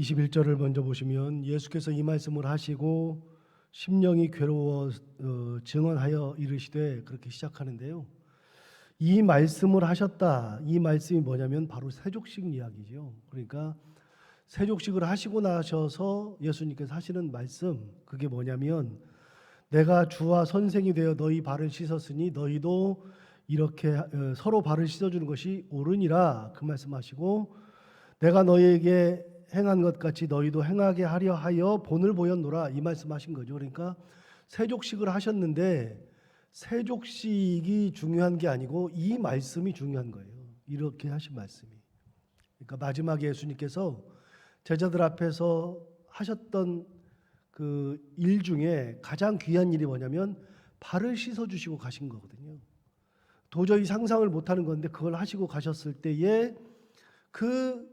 21절을 먼저 보시면 예수께서 이 말씀을 하시고 심령이 괴로워 어, 증언하여 이르시되 그렇게 시작하는데요. 이 말씀을 하셨다. 이 말씀이 뭐냐면 바로 세족식 이야기죠. 그러니까 세족식을 하시고 나셔서 예수님께서 하시는 말씀 그게 뭐냐면 내가 주와 선생이 되어 너희 발을 씻었으니 너희도 이렇게 어, 서로 발을 씻어주는 것이 옳으니라 그 말씀하시고 내가 너희에게 행한 것 같이 너희도 행하게 하려 하여 본을 보였노라 이 말씀하신 거죠. 그러니까 세족식을 하셨는데 세족식이 중요한 게 아니고 이 말씀이 중요한 거예요. 이렇게 하신 말씀이. 그러니까 마지막에 예수님께서 제자들 앞에서 하셨던 그 일 중에 가장 귀한 일이 뭐냐면 발을 씻어 주시고 가신 거거든요. 도저히 상상을 못 하는 건데 그걸 하시고 가셨을 때에 그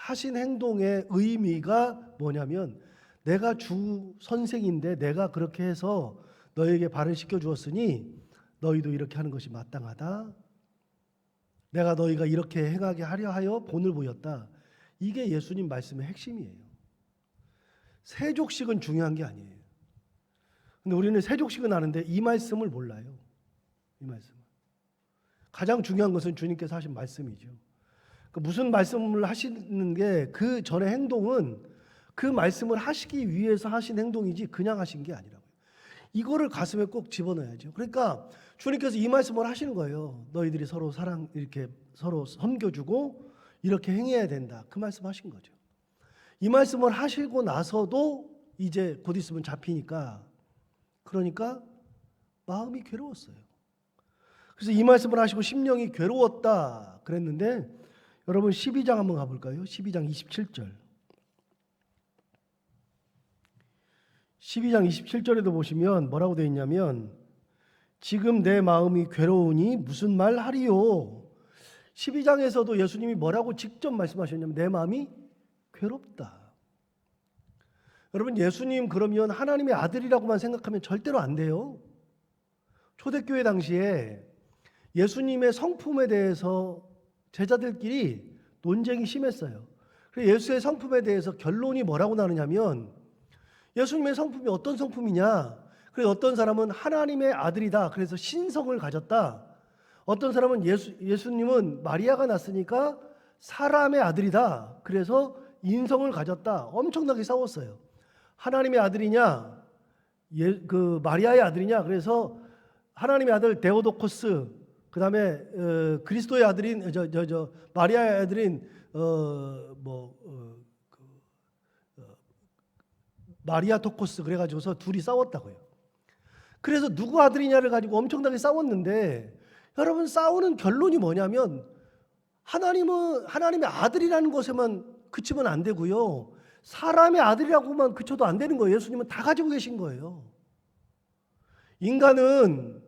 하신 행동의 의미가 뭐냐면 내가 주 선생인데 내가 그렇게 해서 너에게 발을 씻겨 주었으니 너희도 이렇게 하는 것이 마땅하다. 내가 너희가 이렇게 행하게 하려 하여 본을 보였다. 이게 예수님 말씀의 핵심이에요. 세족식은 중요한 게 아니에요. 근데 우리는 세족식은 아는데 이 말씀을 몰라요. 이 말씀. 가장 중요한 것은 주님께서 하신 말씀이죠. 그 무슨 말씀을 하시는 게 그 전의 행동은 그 말씀을 하시기 위해서 하신 행동이지 그냥 하신 게 아니라고요. 이거를 가슴에 꼭 집어넣어야죠. 그러니까 주님께서 이 말씀을 하시는 거예요. 너희들이 서로 사랑 이렇게 서로 섬겨주고 이렇게 행해야 된다. 그 말씀하신 거죠. 이 말씀을 하시고 나서도 이제 곧 있으면 잡히니까 그러니까 마음이 괴로웠어요. 그래서 이 말씀을 하시고 심령이 괴로웠다 그랬는데 여러분 12장 한번 가볼까요? 12장 27절. 12장 27절에도 보시면 뭐라고 되어 있냐면 지금 내 마음이 괴로우니 무슨 말 하리요. 12장에서도 예수님이 뭐라고 직접 말씀하셨냐면 내 마음이 괴롭다. 여러분 예수님 그러면 하나님의 아들이라고만 생각하면 절대로 안 돼요. 초대교회 당시에 예수님의 성품에 대해서 제자들끼리 논쟁이 심했어요. 예수의 성품에 대해서 결론이 뭐라고 나느냐면 예수님의 성품이 어떤 성품이냐? 그래서 어떤 사람은 하나님의 아들이다. 그래서 신성을 가졌다. 어떤 사람은 예수, 예수님은 마리아가 낳았으니까 사람의 아들이다. 그래서 인성을 가졌다. 엄청나게 싸웠어요. 하나님의 아들이냐? 예, 그 마리아의 아들이냐? 그래서 하나님의 아들 데오도코스, 그 다음에 어, 그리스도의 아들인 저 저 저 마리아의 아들인 어뭐 어, 그, 어, 마리아 토코스 그래가지고서 둘이 싸웠다고요. 그래서 누구 아들이냐를 가지고 엄청나게 싸웠는데 여러분 싸우는 결론이 뭐냐면 하나님은 하나님의 아들이라는 것에만 그치면 안 되고요. 사람의 아들이라고만 그쳐도 안 되는 거예요. 예수님은 다 가지고 계신 거예요. 인간은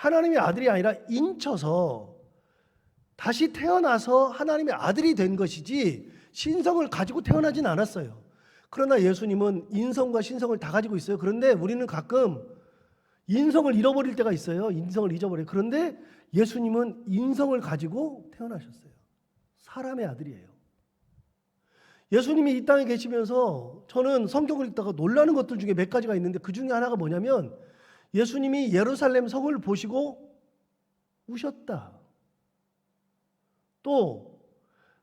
하나님의 아들이 아니라 인쳐서 다시 태어나서 하나님의 아들이 된 것이지 신성을 가지고 태어나진 않았어요. 그러나 예수님은 인성과 신성을 다 가지고 있어요. 그런데 우리는 가끔 인성을 잃어버릴 때가 있어요. 인성을 잊어버려요. 그런데 예수님은 인성을 가지고 태어나셨어요. 사람의 아들이에요. 예수님이 이 땅에 계시면서 저는 성경을 읽다가 놀라는 것들 중에 몇 가지가 있는데 그 중에 하나가 뭐냐면 예수님이 예루살렘 성을 보시고 우셨다. 또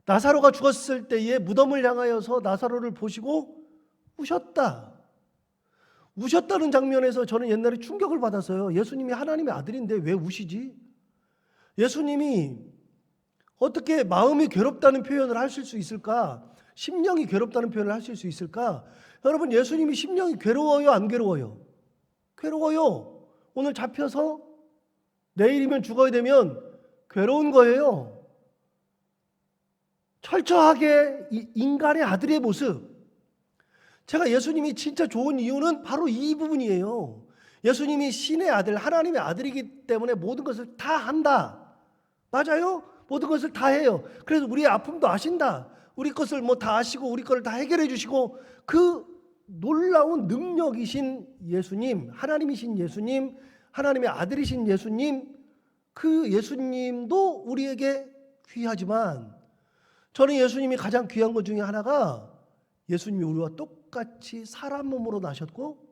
나사로가 죽었을 때에 무덤을 향하여서 나사로를 보시고 우셨다. 우셨다는 장면에서 저는 옛날에 충격을 받았어요. 예수님이 하나님의 아들인데 왜 우시지? 예수님이 어떻게 마음이 괴롭다는 표현을 하실 수 있을까? 심령이 괴롭다는 표현을 하실 수 있을까? 여러분, 예수님이 심령이 괴로워요, 안 괴로워요? 괴로워요. 오늘 잡혀서 내일이면 죽어야 되면 괴로운 거예요. 철저하게 이 인간의 아들의 모습. 제가 예수님이 진짜 좋은 이유는 바로 이 부분이에요. 예수님이 신의 아들, 하나님의 아들이기 때문에 모든 것을 다 한다. 맞아요? 모든 것을 다 해요. 그래서 우리의 아픔도 아신다. 우리 것을 뭐 다 아시고 우리 것을 다 해결해 주시고 그 놀라운 능력이신 예수님, 하나님이신 예수님, 하나님의 아들이신 예수님, 그 예수님도 우리에게 귀하지만 저는 예수님이 가장 귀한 것 중에 하나가 예수님이 우리와 똑같이 사람 몸으로 나셨고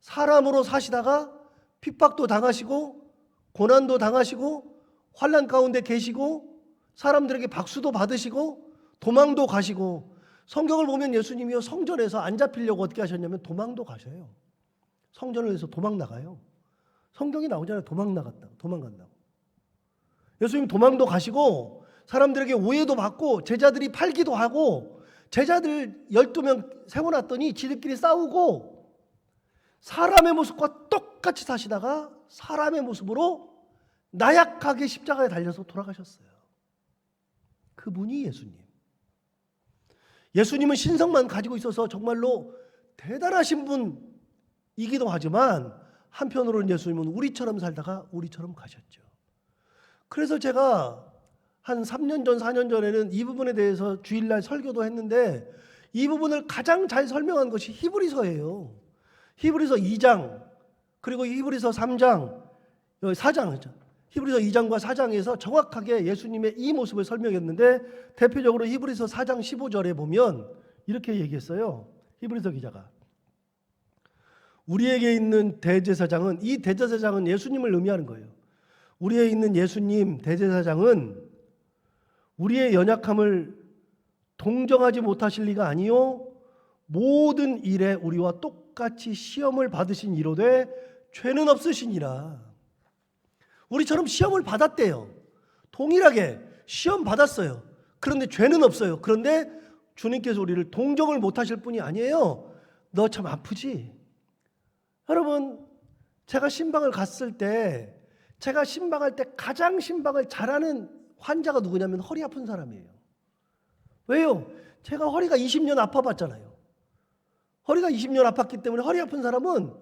사람으로 사시다가 핍박도 당하시고 고난도 당하시고 환란 가운데 계시고 사람들에게 박수도 받으시고 도망도 가시고 성경을 보면 예수님이요 성전에서 안 잡히려고 어떻게 하셨냐면 도망도 가셔요. 성전을 해서 도망 나가요. 성경이 나오잖아요. 도망 나갔다. 도망간다고. 예수님 도망도 가시고 사람들에게 오해도 받고 제자들이 팔기도 하고 제자들 12명 세워놨더니 지들끼리 싸우고 사람의 모습과 똑같이 사시다가 사람의 모습으로 나약하게 십자가에 달려서 돌아가셨어요. 그분이 예수님. 예수님은 신성만 가지고 있어서 정말로 대단하신 분이기도 하지만 한편으로는 예수님은 우리처럼 살다가 우리처럼 가셨죠. 그래서 제가 한 3년 전, 4년 전에는 이 부분에 대해서 주일날 설교도 했는데 이 부분을 가장 잘 설명한 것이 히브리서예요. 히브리서 2장 그리고 히브리서 3장, 4장, 히브리서 2장과 4장에서 정확하게 예수님의 이 모습을 설명했는데 대표적으로 히브리서 4장 15절에 보면 이렇게 얘기했어요. 히브리서 기자가 우리에게 있는 대제사장은 이 대제사장은 예수님을 의미하는 거예요. 우리에 있는 예수님 대제사장은 우리의 연약함을 동정하지 못하실 리가 아니요 모든 일에 우리와 똑같이 시험을 받으신 이로되 죄는 없으시니라. 우리처럼 시험을 받았대요. 동일하게 시험 받았어요. 그런데 죄는 없어요. 그런데 주님께서 우리를 동정을 못 하실 분이 아니에요. 너 참 아프지? 여러분, 제가 신방을 갔을 때, 제가 신방할 때 가장 신방을 잘하는 환자가 누구냐면 허리 아픈 사람이에요. 왜요? 제가 허리가 20년 아파봤잖아요. 허리가 20년 아팠기 때문에 허리 아픈 사람은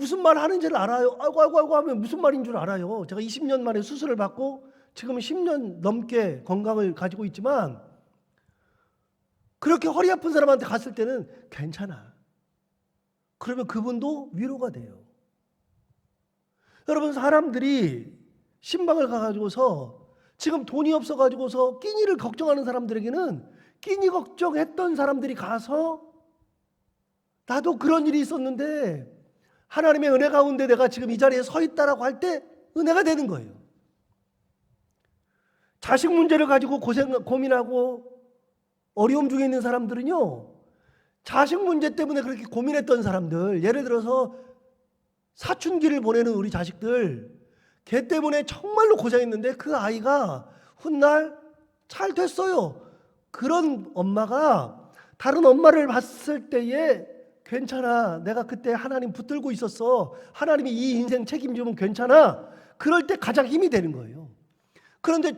무슨 말 하는지를 알아요. 아이고, 아이고, 아이고 하면 무슨 말인 줄 알아요. 제가 20년 만에 수술을 받고 지금은 10년 넘게 건강을 가지고 있지만 그렇게 허리 아픈 사람한테 갔을 때는 괜찮아. 그러면 그분도 위로가 돼요. 여러분, 사람들이 신방을 가가지고서 지금 돈이 없어가지고서 끼니를 걱정하는 사람들에게는 끼니 걱정했던 사람들이 가서 나도 그런 일이 있었는데 하나님의 은혜 가운데 내가 지금 이 자리에 서 있다라고 할 때 은혜가 되는 거예요. 자식 문제를 가지고 고생 고민하고 어려움 중에 있는 사람들은요. 자식 문제 때문에 그렇게 고민했던 사람들, 예를 들어서 사춘기를 보내는 우리 자식들, 걔 때문에 정말로 고생했는데 그 아이가 훗날 잘 됐어요. 그런 엄마가 다른 엄마를 봤을 때에 괜찮아. 내가 그때 하나님 붙들고 있었어. 하나님이 이 인생 책임지면 괜찮아. 그럴 때 가장 힘이 되는 거예요. 그런데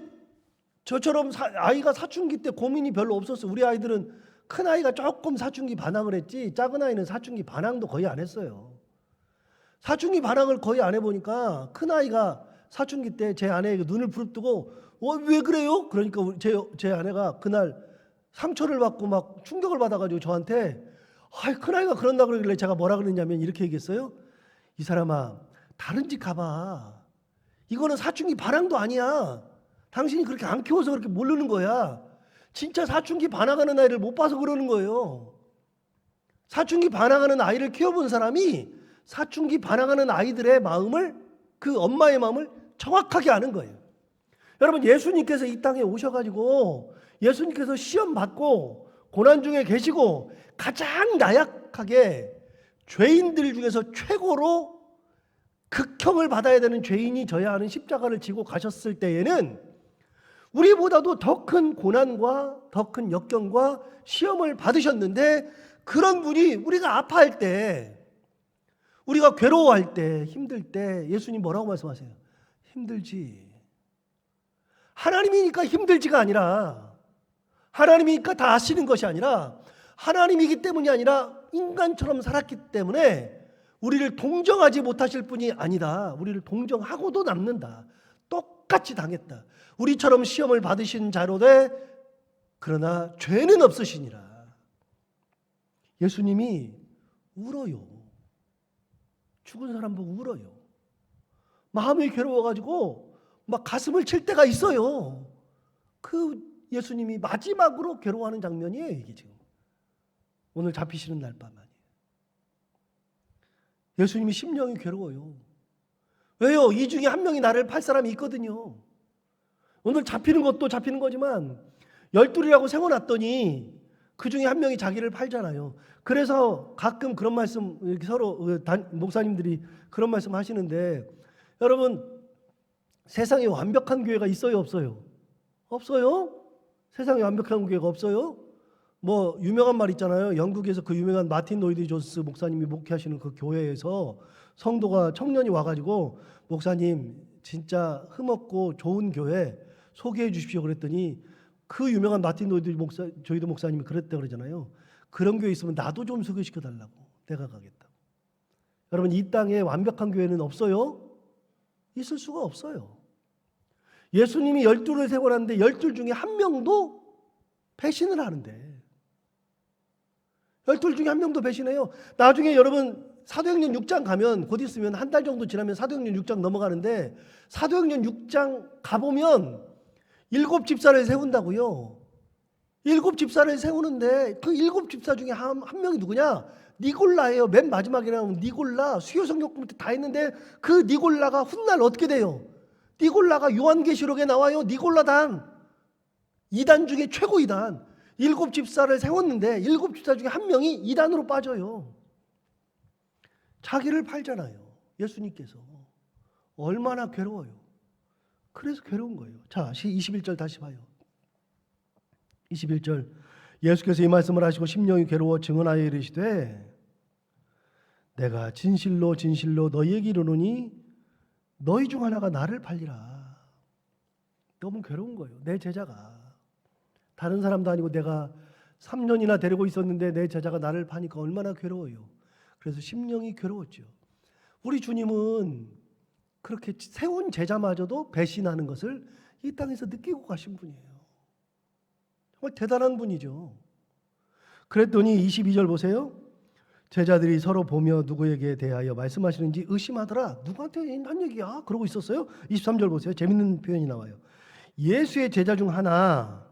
저처럼 사- 아이가 사춘기 때 고민이 별로 없었어요. 우리 아이들은 큰 아이가 조금 사춘기 반항을 했지 작은 아이는 사춘기 반항도 거의 안 했어요. 사춘기 반항을 거의 안 해보니까 큰 아이가 사춘기 때 제 아내에게 눈을 부릅뜨고 어, 왜 그래요? 그러니까 제, 제 아내가 그날 상처를 받고 막 충격을 받아가지고 저한테 아이 큰 아이가 그런다 그러길래 제가 뭐라 그랬냐면 이렇게 얘기했어요. 이 사람아 다른 집 가봐. 이거는 사춘기 반항도 아니야. 당신이 그렇게 안 키워서 그렇게 모르는 거야. 진짜 사춘기 반항하는 아이를 못 봐서 그러는 거예요. 사춘기 반항하는 아이를 키워본 사람이 사춘기 반항하는 아이들의 마음을 그 엄마의 마음을 정확하게 아는 거예요. 여러분 예수님께서 이 땅에 오셔가지고 예수님께서 시험 받고 고난 중에 계시고 가장 나약하게 죄인들 중에서 최고로 극형을 받아야 되는 죄인이 져야 하는 십자가를 지고 가셨을 때에는 우리보다도 더 큰 고난과 더 큰 역경과 시험을 받으셨는데 그런 분이 우리가 아파할 때 우리가 괴로워할 때 힘들 때 예수님 뭐라고 말씀하세요? 힘들지. 하나님이니까 힘들지가 아니라 하나님이니까 다 아시는 것이 아니라 하나님이기 때문이 아니라 인간처럼 살았기 때문에 우리를 동정하지 못하실 분이 아니다. 우리를 동정하고도 남는다. 똑같이 당했다. 우리처럼 시험을 받으신 자로되 그러나 죄는 없으시니라. 예수님이 울어요. 죽은 사람 보고 울어요. 마음이 괴로워가지고 막 가슴을 칠 때가 있어요. 그 예수님이 마지막으로 괴로워하는 장면이에요, 이게 지금. 오늘 잡히시는 날 밤 아니에요. 예수님이 심령이 괴로워요. 왜요? 이 중에 한 명이 나를 팔 사람이 있거든요. 오늘 잡히는 것도 잡히는 거지만 열둘이라고 세워놨더니 그 중에 한 명이 자기를 팔잖아요. 그래서 가끔 그런 말씀 이렇게 서로 어, 단- 목사님들이 그런 말씀 하시는데 여러분 세상에 완벽한 교회가 있어요 없어요? 없어요? 세상에 완벽한 교회가 없어요? 뭐 유명한 말 있잖아요. 영국에서 그 유명한 마틴 노이드 존스 목사님이 목회하시는 그 교회에서 성도가 청년이 와가지고 목사님 진짜 흠없고 좋은 교회 소개해 주십시오 그랬더니 그 유명한 마틴 노이드 목사 조이드 목사님이 그랬다 그러잖아요. 그런 교회 있으면 나도 좀 소개시켜 달라고 내가 가겠다. 여러분 이 땅에 완벽한 교회는 없어요. 있을 수가 없어요. 예수님이 열둘을 세워놨는데 열둘 중에 한 명도 배신을 하는데 열둘 중에 한 명도 배신해요. 나중에 여러분 사도행전 6장 가면 곧 있으면 한 달 정도 지나면 사도행전 6장 넘어가는데 사도행전 6장 가보면 일곱 집사를 세운다고요. 일곱 집사를 세우는데 그 일곱 집사 중에 한, 한 명이 누구냐? 니골라예요. 맨 마지막에 나오면 니골라 수요 성경부터 다 했는데 그 니골라가 훗날 어떻게 돼요? 니골라가 요한계시록에 나와요. 니골라단 이단 중에 최고 이단 일곱 집사를 세웠는데 일곱 집사 중에 한 명이 이단으로 빠져요. 자기를 팔잖아요. 예수님께서 얼마나 괴로워요. 그래서 괴로운 거예요. 자, 21절 다시 봐요. 21절 예수께서 이 말씀을 하시고 심령이 괴로워 증언하여 이르시되 내가 진실로 진실로 너희에게 이르노니 너희 중 하나가 나를 팔리라. 너무 괴로운 거예요. 내 제자가 다른 사람도 아니고 내가 3년이나 데리고 있었는데 내 제자가 나를 파니까 얼마나 괴로워요. 그래서 심령이 괴로웠죠. 우리 주님은 그렇게 세운 제자마저도 배신하는 것을 이 땅에서 느끼고 가신 분이에요. 정말 대단한 분이죠. 그랬더니 22절 보세요. 제자들이 서로 보며 누구에게 대하여 말씀하시는지 의심하더라. 누구한테 한 얘기야? 그러고 있었어요. 23절 보세요. 재밌는 표현이 나와요. 예수의 제자 중 하나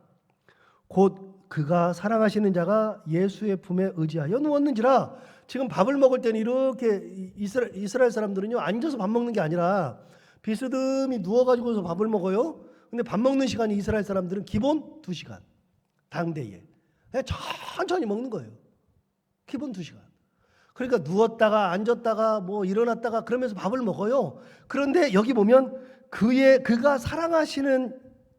곧 그가 사랑하시는 자가 예수의 품에 의지하여 누웠는지라 지금 밥을 먹을 때는 이렇게 이스라엘, 이스라엘 사람들은요 앉아서 밥 먹는 게 아니라 비스듬히 누워가지고서 밥을 먹어요. 근데 밥 먹는 시간이 이스라엘 사람들은 기본 두 시간 당대에 그냥 천천히 먹는 거예요. 기본 두 시간. 그러니까 누웠다가 앉았다가 뭐 일어났다가 그러면서 밥을 먹어요. 그런데 여기 보면 그의 그가 사랑하시는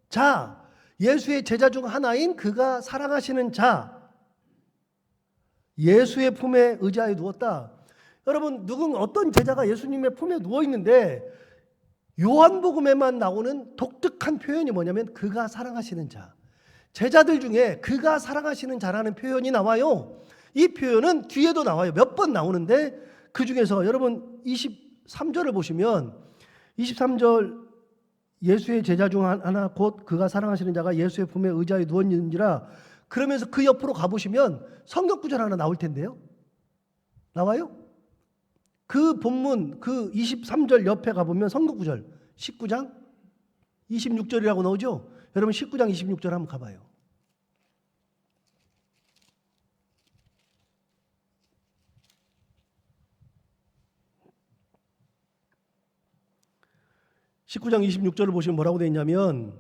자 예수의 제자 중 하나인 그가 사랑하시는 자 예수의 품에 의자에 누웠다. 여러분 누군 어떤 제자가 예수님의 품에 누워 있는데 요한복음에만 나오는 독특한 표현이 뭐냐면 그가 사랑하시는 자. 제자들 중에 그가 사랑하시는 자라는 표현이 나와요. 이 표현은 뒤에도 나와요. 몇 번 나오는데 그 중에서 여러분 23절을 보시면 23절 예수의 제자 중 하나 곧 그가 사랑하시는 자가 예수의 품에 의자에 누웠는지라 그러면서 그 옆으로 가보시면 성경 구절 하나 나올 텐데요. 나와요? 그 본문 그 23절 옆에 가보면 성경 구절 19장 26절이라고 나오죠. 여러분 19장 26절 한번 가봐요. (19장 26절을) 보시면 뭐라고 되어 있냐면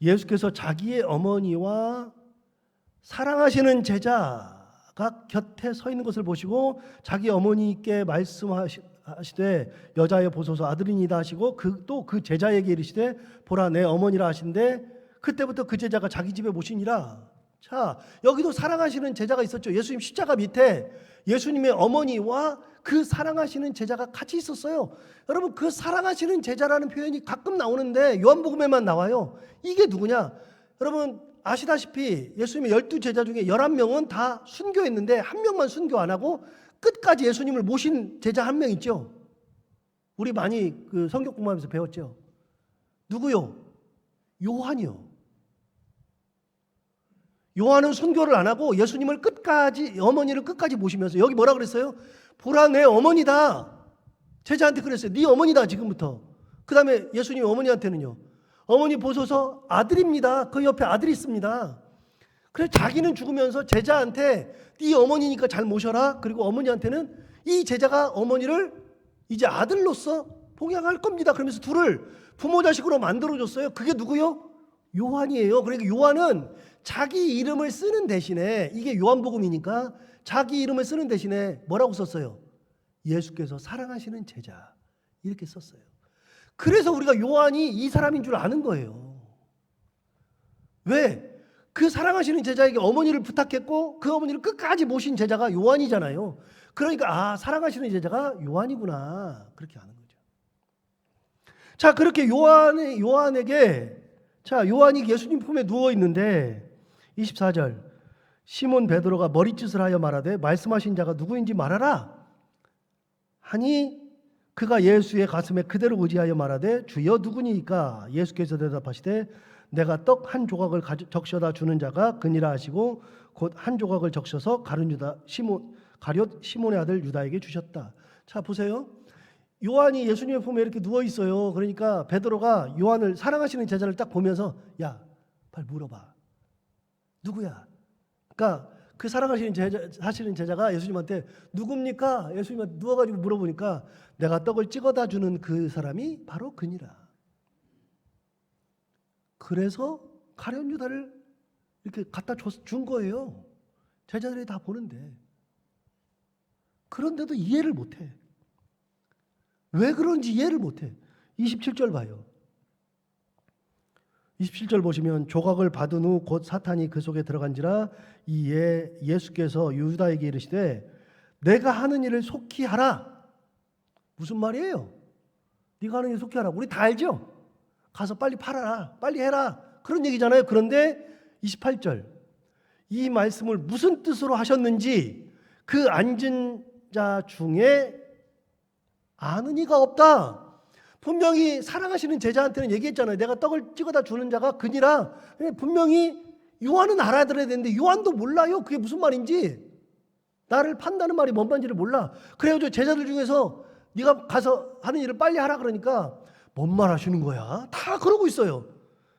예수께서 자기의 어머니와 사랑하시는 제자가 곁에 서 있는 것을 보시고 자기 어머니께 말씀하시되 여자여 보소서 아들이니다 하시고 그또그 제자에게 이르시되 보라 내 어머니라 하신데 그때부터 그 제자가 자기 집에 모시니라. 자 여기도 사랑하시는 제자가 있었죠. 예수님 십자가 밑에 예수님의 어머니와 그 사랑하시는 제자가 같이 있었어요 여러분 그 사랑하시는 제자라는 표현이 가끔 나오는데 요한복음에만 나와요 이게 누구냐 여러분 아시다시피 예수님의 열두 제자 중에 열한 명은 다 순교했는데 한 명만 순교 안 하고 끝까지 예수님을 모신 제자 한 명 있죠. 우리 많이 그 성경 공부하면서 배웠죠. 누구요? 요한이요. 요한은 순교를 안 하고 예수님을 끝까지 어머니를 끝까지 모시면서 여기 뭐라 그랬어요? 보라 내 어머니다. 제자한테 그랬어요. 네 어머니다 지금부터. 그 다음에 예수님 어머니한테는요. 어머니 보소서 아들입니다. 그 옆에 아들이 있습니다. 그래서 자기는 죽으면서 제자한테 네 어머니니까 잘 모셔라. 그리고 어머니한테는 이 제자가 어머니를 이제 아들로서 봉양할 겁니다. 그러면서 둘을 부모 자식으로 만들어줬어요. 그게 누구요? 요한이에요. 그러니까 요한은 자기 이름을 쓰는 대신에 이게 요한복음이니까 자기 이름을 쓰는 대신에 뭐라고 썼어요? 예수께서 사랑하시는 제자 이렇게 썼어요. 그래서 우리가 요한이 이 사람인 줄 아는 거예요. 왜? 그 사랑하시는 제자에게 어머니를 부탁했고 그 어머니를 끝까지 모신 제자가 요한이잖아요. 그러니까 아 사랑하시는 제자가 요한이구나 그렇게 아는 거죠. 자 그렇게 요한의 요한에게 자 요한이 예수님 품에 누워 있는데 24절 시몬 베드로가 머리짓을 하여 말하되 말씀하신 자가 누구인지 말하라 하니 그가 예수의 가슴에 그대로 의지하여 말하되 주여 누구니까 예수께서 대답하시되 내가 떡 한 조각을 적셔다 주는 자가 그니라 하시고 곧 한 조각을 적셔서 가룟 유다 시몬 가룟 시몬의 아들 유다에게 주셨다. 자 보세요. 요한이 예수님의 품에 이렇게 누워 있어요. 그러니까 베드로가 요한을 사랑하시는 제자를 딱 보면서 야, 빨리 물어봐. 누구야? 그러니까 그 사랑하시는 제자 하시는 제자가 예수님한테 누굽니까? 예수님한테 누워가지고 물어보니까 내가 떡을 찍어다 주는 그 사람이 바로 그니라. 그래서 가룟 유다를 이렇게 갖다 줬- 준 거예요. 제자들이 다 보는데. 그런데도 이해를 못해. 왜 그런지 이해를 못해. 27절 봐요. 27절 보시면 조각을 받은 후 곧 사탄이 그 속에 들어간지라 이에 예수께서 유다에게 이르시되 내가 하는 일을 속히 하라. 무슨 말이에요? 네가 하는 일 속히 하라. 우리 다 알죠? 가서 빨리 팔아라. 빨리 해라. 그런 얘기잖아요. 그런데 28절 이 말씀을 무슨 뜻으로 하셨는지 그 앉은 자 중에 아는 이가 없다. 분명히 사랑하시는 제자한테는 얘기했잖아요. 내가 떡을 찍어다 주는 자가 그니라. 분명히 요한은 알아들어야 되는데 요한도 몰라요. 그게 무슨 말인지. 나를 판다는 말이 뭔 말인지를 몰라. 그래가지고 제자들 중에서 네가 가서 하는 일을 빨리 하라 그러니까 뭔 말 하시는 거야? 다 그러고 있어요.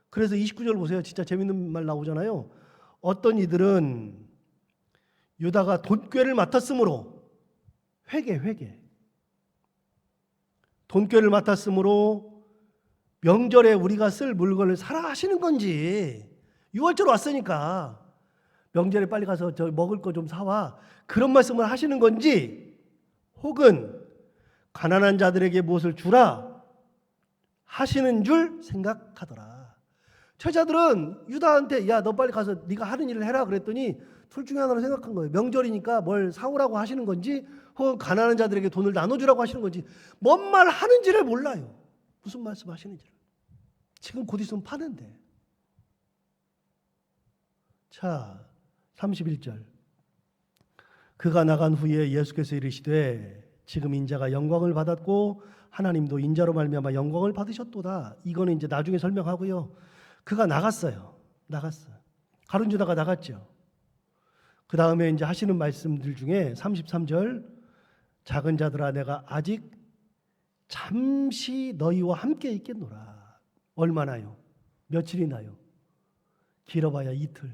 그래서 29절 보세요. 진짜 재밌는 말 나오잖아요. 어떤 이들은 유다가 돈꾀를 맡았으므로 회개 회개 돈꾀를 맡았으므로 명절에 우리가 쓸 물건을 사라 하시는 건지. 6월절 왔으니까 명절에 빨리 가서 저 먹을 거 좀 사와. 그런 말씀을 하시는 건지 혹은 가난한 자들에게 무엇을 주라 하시는 줄 생각하더라. 처자들은 유다한테 야 너 빨리 가서 네가 하는 일을 해라. 그랬더니 둘 중에 하나로 생각한 거예요. 명절이니까 뭘 사오라고 하시는 건지 혹은 가난한 자들에게 돈을 나눠주라고 하시는 건지 뭔 말 하는지를 몰라요. 무슨 말씀 하시는지를. 지금 곧 있으면 파는데. 자, 31절. 그가 나간 후에 예수께서 이르시되 지금 인자가 영광을 받았고 하나님도 인자로 말미암아 영광을 받으셨도다. 이거는 이제 나중에 설명하고요. 그가 나갔어요. 나갔어. 가룟 유다가 나갔죠. 그 다음에 이제 하시는 말씀들 중에 33절 작은 자들아 내가 아직 잠시 너희와 함께 있겠노라. 얼마나요? 며칠이나요? 길어봐야 이틀.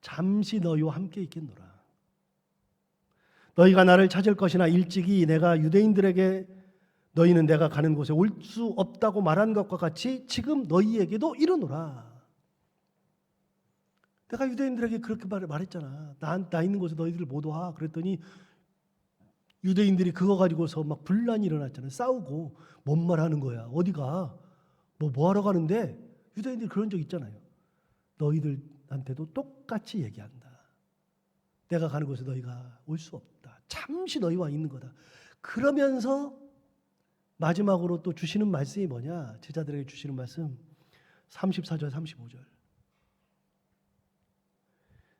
잠시 너희와 함께 있겠노라. 너희가 나를 찾을 것이나 일찍이 내가 유대인들에게 너희는 내가 가는 곳에 올 수 없다고 말한 것과 같이 지금 너희에게도 이르노라. 내가 유대인들에게 그렇게 말, 말했잖아. 나, 나 있는 곳에 너희들 못 와. 그랬더니 유대인들이 그거 가지고서 막 분란이 일어났잖아요. 싸우고 뭔 말하는 거야. 어디가? 뭐 뭐하러 가는데? 유대인들이 그런 적 있잖아요. 너희들한테도 똑같이 얘기한다. 내가 가는 곳에 너희가 올 수 없다. 잠시 너희와 있는 거다. 그러면서 마지막으로 또 주시는 말씀이 뭐냐? 제자들에게 주시는 말씀 34절 35절.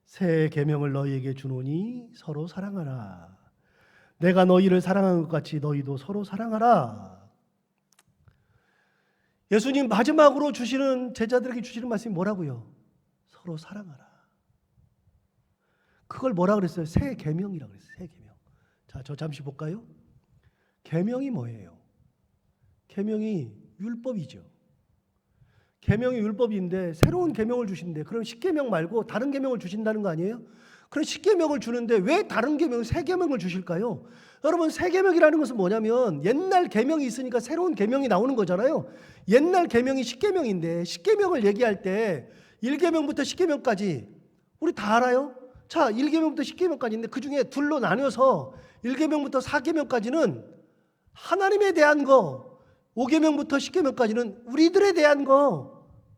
새 계명을 너희에게 주노니 서로 사랑하라. 내가 너희를 사랑한 것 같이 너희도 서로 사랑하라. 예수님 마지막으로 주시는 제자들에게 주시는 말씀이 뭐라고요? 서로 사랑하라. 그걸 뭐라 그랬어요? 새 계명이라 그랬어요. 새 계명. 자, 저 잠시 볼까요? 계명이 뭐예요? 계명이 율법이죠. 계명이 율법인데 새로운 계명을 주신대. 그럼 십계명 말고 다른 계명을 주신다는 거 아니에요? 그럼 십계명을 주는데 왜 다른 계명, 새 계명을 주실까요? 여러분 새 계명이라는 것은 뭐냐면 옛날 계명이 있으니까 새로운 계명이 나오는 거잖아요. 옛날 계명이 십계명인데 십계명을 얘기할 때 1계명부터 10계명까지 우리 다 알아요? 자, 1계명부터 10계명까지인데 그 중에 둘로 나뉘어서 1계명부터 4계명까지는 하나님에 대한 거, 5계명부터 10계명까지는 우리들에 대한 거,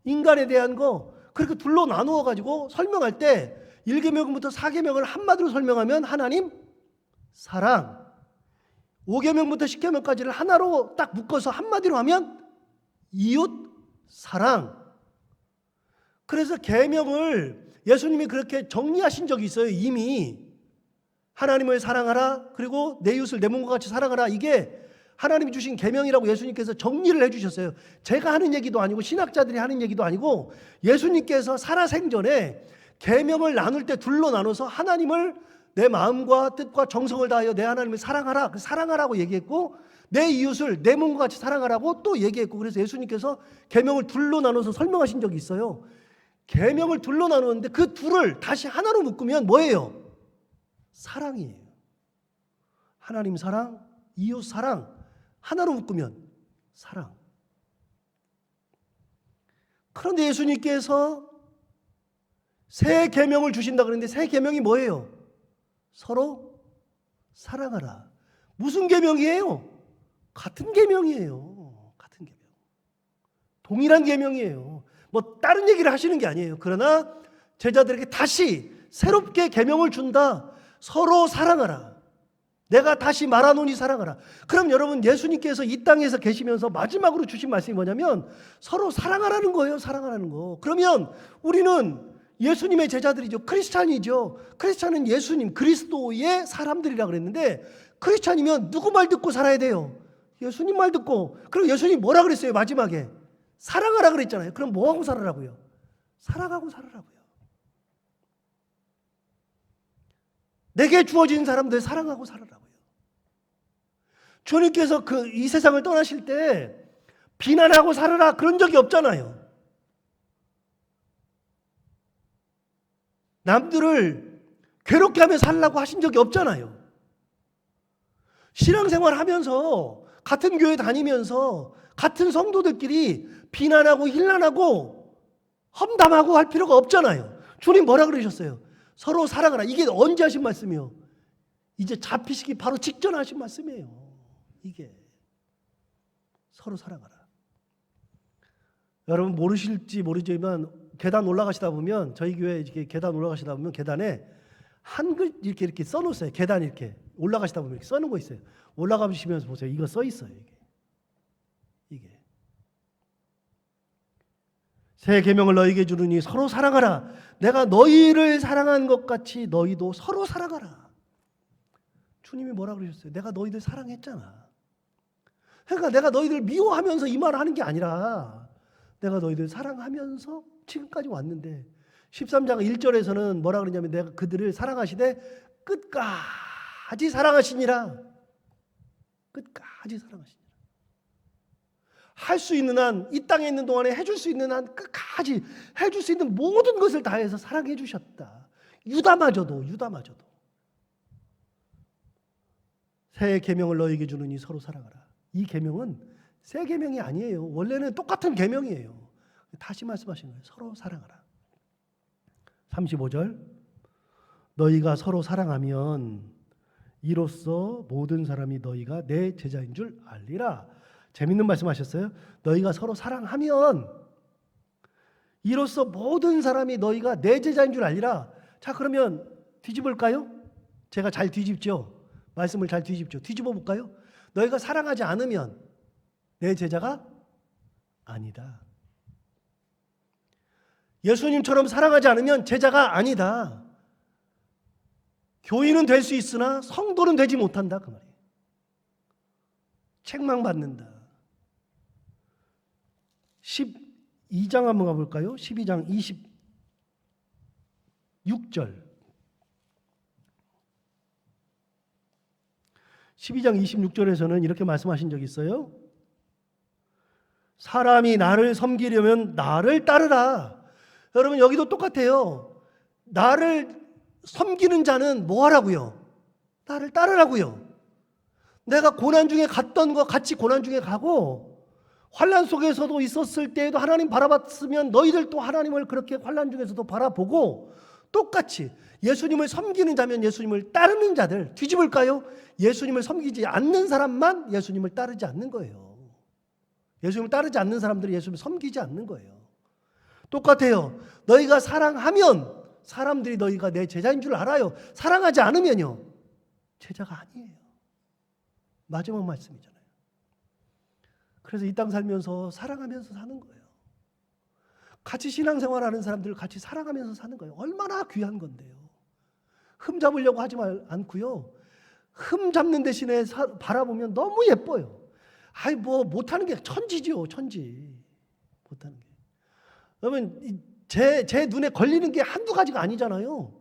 인간에 대한 거, 그렇게 둘로 나누어 가지고 설명할 때 1계명부터 4계명을 한마디로 설명하면 하나님 사랑, 5계명부터 10계명까지를 하나로 딱 묶어서 한마디로 하면 이웃 사랑. 그래서 계명을 예수님이 그렇게 정리하신 적이 있어요. 이미 하나님을 사랑하라 그리고 내 이웃을 내 몸과 같이 사랑하라 이게 하나님이 주신 계명이라고 예수님께서 정리를 해주셨어요. 제가 하는 얘기도 아니고 신학자들이 하는 얘기도 아니고 예수님께서 살아생전에 계명을 나눌 때 둘로 나눠서 하나님을 내 마음과 뜻과 정성을 다하여 내 하나님을 사랑하라 그 사랑하라고 얘기했고 내 이웃을 내 몸과 같이 사랑하라고 또 얘기했고 그래서 예수님께서 계명을 둘로 나눠서 설명하신 적이 있어요. 계명을 둘로 나누는데 그 둘을 다시 하나로 묶으면 뭐예요? 사랑이에요. 하나님 사랑, 이웃 사랑 하나로 묶으면 사랑. 그런데 예수님께서 새 계명을 주신다 그러는데 새 계명이 뭐예요? 서로 사랑하라. 무슨 계명이에요? 같은 계명이에요. 같은 계명. 동일한 계명이에요. 뭐 다른 얘기를 하시는 게 아니에요. 그러나 제자들에게 다시 새롭게 계명을 준다. 서로 사랑하라. 내가 다시 말하노니 사랑하라. 그럼 여러분 예수님께서 이 땅에서 계시면서 마지막으로 주신 말씀이 뭐냐면 서로 사랑하라는 거예요. 사랑하라는 거. 그러면 우리는 예수님의 제자들이죠. 크리스찬이죠. 크리스찬은 예수님, 그리스도의 사람들이라 그랬는데 크리스찬이면 누구 말 듣고 살아야 돼요? 예수님 말 듣고. 그리고 예수님 뭐라 그랬어요? 마지막에. 사랑하라 그랬잖아요. 그럼 뭐하고 살아라고요? 사랑하고 살아라고요. 내게 주어진 사람들 사랑하고 살아라고요. 주님께서 그 이 세상을 떠나실 때 비난하고 살아라 그런 적이 없잖아요. 남들을 괴롭게 하며 살라고 하신 적이 없잖아요. 신앙생활 하면서 같은 교회 다니면서 같은 성도들끼리 비난하고 힐난하고 험담하고 할 필요가 없잖아요. 주님 뭐라 그러셨어요? 서로 사랑하라. 이게 언제 하신 말씀이요? 이제 잡히시기 바로 직전 하신 말씀이에요. 이게 서로 사랑하라. 여러분 모르실지 모르지만 계단 올라가시다 보면 저희 교회 이렇게 계단 올라가시다 보면 계단에 한글 이렇게 이렇게 써놓으세요. 계단 이렇게 올라가시다 보면 이렇게 써놓은 거 있어요. 올라가시면서 보세요. 이거 써 있어요. 이게 새 계명을 너희에게 주르니 서로 사랑하라. 내가 너희를 사랑한 것 같이 너희도 서로 사랑하라. 주님이 뭐라 그러셨어요? 내가 너희들 사랑했잖아. 그러니까 내가 너희들 미워하면서 이 말을 하는 게 아니라 내가 너희들 사랑하면서 지금까지 왔는데 13장 1절에서는 뭐라 그러냐면 내가 그들을 사랑하시되 끝까지 사랑하시니라. 끝까지 사랑하시니라. 할 수 있는 한, 이 땅에 있는 동안에 해줄 수 있는 한 끝까지 해줄 수 있는 모든 것을 다해서 사랑해 주셨다. 유다마저도, 유다마저도. 새 계명을 너에게 주느니 서로 사랑하라. 이 계명은 새 계명이 아니에요. 원래는 똑같은 계명이에요. 다시 말씀하신 거예요. 서로 사랑하라. 35절. 너희가 서로 사랑하면 이로써 모든 사람이 너희가 내 제자인 줄 알리라. 재밌는 말씀하셨어요. 너희가 서로 사랑하면 이로써 모든 사람이 너희가 내 제자인 줄 알리라. 자, 그러면 뒤집을까요? 제가 잘 뒤집죠. 말씀을 잘 뒤집죠. 뒤집어 볼까요? 너희가 사랑하지 않으면 내 제자가 아니다. 예수님처럼 사랑하지 않으면 제자가 아니다. 교인은 될 수 있으나 성도는 되지 못한다 그 말이에요. 책망 받는다. 12장 한번 가볼까요? 12장 26절. 12장 26절에서는 이렇게 말씀하신 적이 있어요. 사람이 나를 섬기려면 나를 따르라. 여러분 여기도 똑같아요. 나를 섬기는 자는 뭐 하라고요? 나를 따르라고요. 내가 고난 중에 갔던 거 같이 고난 중에 가고 환란 속에서도 있었을 때에도 하나님 바라봤으면 너희들도 하나님을 그렇게 환란 중에서도 바라보고 똑같이 예수님을 섬기는 자면 예수님을 따르는 자들 뒤집을까요? 예수님을 섬기지 않는 사람만 예수님을 따르지 않는 거예요. 예수님을 따르지 않는 사람들이 예수님을 섬기지 않는 거예요. 똑같아요. 너희가 사랑하면 사람들이 너희가 내 제자인 줄 알아요. 사랑하지 않으면요. 제자가 아니에요. 마지막 말씀이잖아요. 그래서 이 땅 살면서 사랑하면서 사는 거예요. 같이 신앙생활 하는 사람들을 같이 사랑하면서 사는 거예요. 얼마나 귀한 건데요. 흠 잡으려고 하지 말 않고요. 흠 잡는 대신에 사- 바라보면 너무 예뻐요. 아이 뭐 못하는 게 천지지요, 천지. 못하는 게. 그러면 제, 제 눈에 걸리는 게 한두 가지가 아니잖아요.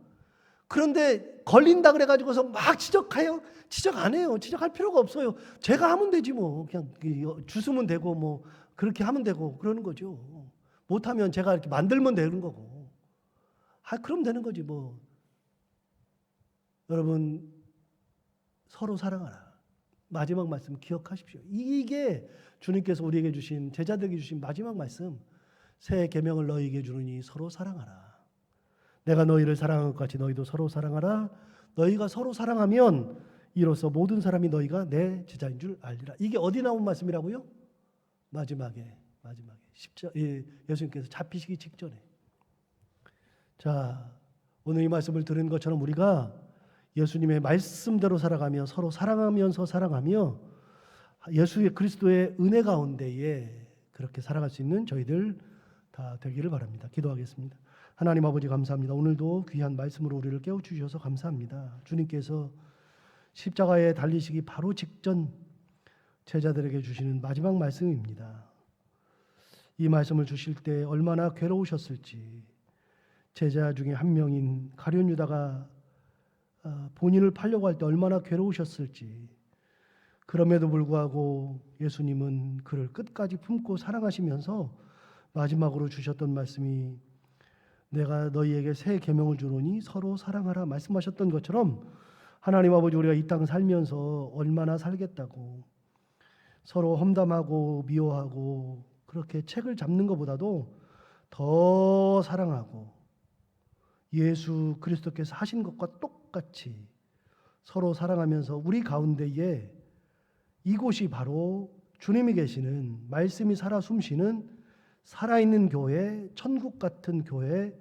그런데 걸린다 그래가지고서 막 지적해요? 지적 안 해요. 지적할 필요가 없어요. 제가 하면 되지 뭐. 그냥 그 주스면 되고 뭐 그렇게 하면 되고 그러는 거죠. 못하면 제가 이렇게 만들면 되는 거고. 아, 그럼 되는 거지 뭐. 여러분 서로 사랑하라. 마지막 말씀 기억하십시오. 이게 주님께서 우리에게 주신 제자들에게 주신 마지막 말씀. 새 계명을 너희에게 주느니 서로 사랑하라. 내가 너희를 사랑한 것 같이 너희도 서로 사랑하라. 너희가 서로 사랑하면 이로써 모든 사람이 너희가 내 제자인 줄 알리라. 이게 어디 나온 말씀이라고요? 마지막에 마지막에 십자 예, 예수님께서 잡히시기 직전에. 자 오늘 이 말씀을 들은 것처럼 우리가 예수님의 말씀대로 살아가며 서로 사랑하면서 살아가며 예수의 그리스도의 은혜 가운데에 그렇게 살아갈 수 있는 저희들 다 되기를 바랍니다. 기도하겠습니다. 하나님 아버지 감사합니다. 오늘도 귀한 말씀으로 우리를 깨워 주셔서 감사합니다. 주님께서 십자가에 달리시기 바로 직전 제자들에게 주시는 마지막 말씀입니다. 이 말씀을 주실 때 얼마나 괴로우셨을지 제자 중에 한 명인 가룟 유다가 아, 본인을 팔려고 할 때 얼마나 괴로우셨을지 그럼에도 불구하고 예수님은 그를 끝까지 품고 사랑하시면서 마지막으로 주셨던 말씀이 내가 너희에게 새 계명을 주노니 서로 사랑하라 말씀하셨던 것처럼 하나님 아버지 우리가 이 땅 살면서 얼마나 살겠다고 서로 험담하고 미워하고 그렇게 책을 잡는 것보다도 더 사랑하고 예수 그리스도께서 하신 것과 똑같이 서로 사랑하면서 우리 가운데에 이곳이 바로 주님이 계시는 말씀이 살아 숨쉬는 살아있는 교회, 천국 같은 교회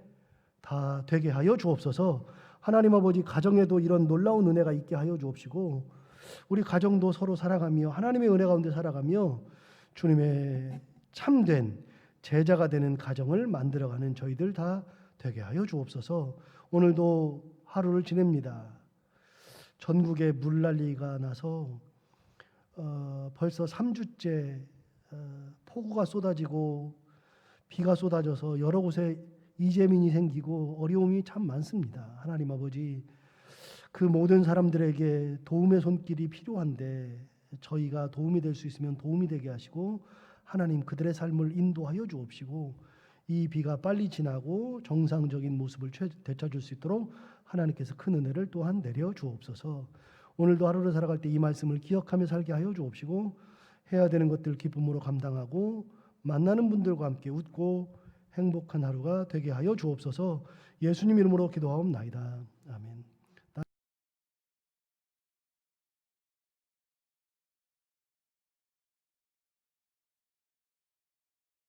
다 되게 하여 주옵소서. 하나님 아버지 가정에도 이런 놀라운 은혜가 있게 하여 주옵시고 우리 가정도 서로 살아가며 하나님의 은혜 가운데 살아가며 주님의 참된 제자가 되는 가정을 만들어가는 저희들 다 되게 하여 주옵소서. 오늘도 하루를 지냅니다. 전국에 물난리가 나서 어, 벌써 3주째 어, 폭우가 쏟아지고 비가 쏟아져서 여러 곳에 이재민이 생기고 어려움이 참 많습니다. 하나님 아버지 그 모든 사람들에게 도움의 손길이 필요한데 저희가 도움이 될 수 있으면 도움이 되게 하시고 하나님 그들의 삶을 인도하여 주옵시고 이 비가 빨리 지나고 정상적인 모습을 채- 되찾을 수 있도록 하나님께서 큰 은혜를 또한 내려 주옵소서. 오늘도 하루를 살아갈 때 이 말씀을 기억하며 살게 하여 주옵시고 해야 되는 것들 기쁨으로 감당하고 만나는 분들과 함께 웃고 행복한 하루가 되게 하여 주옵소서. 예수님 이름으로 기도하옵나이다.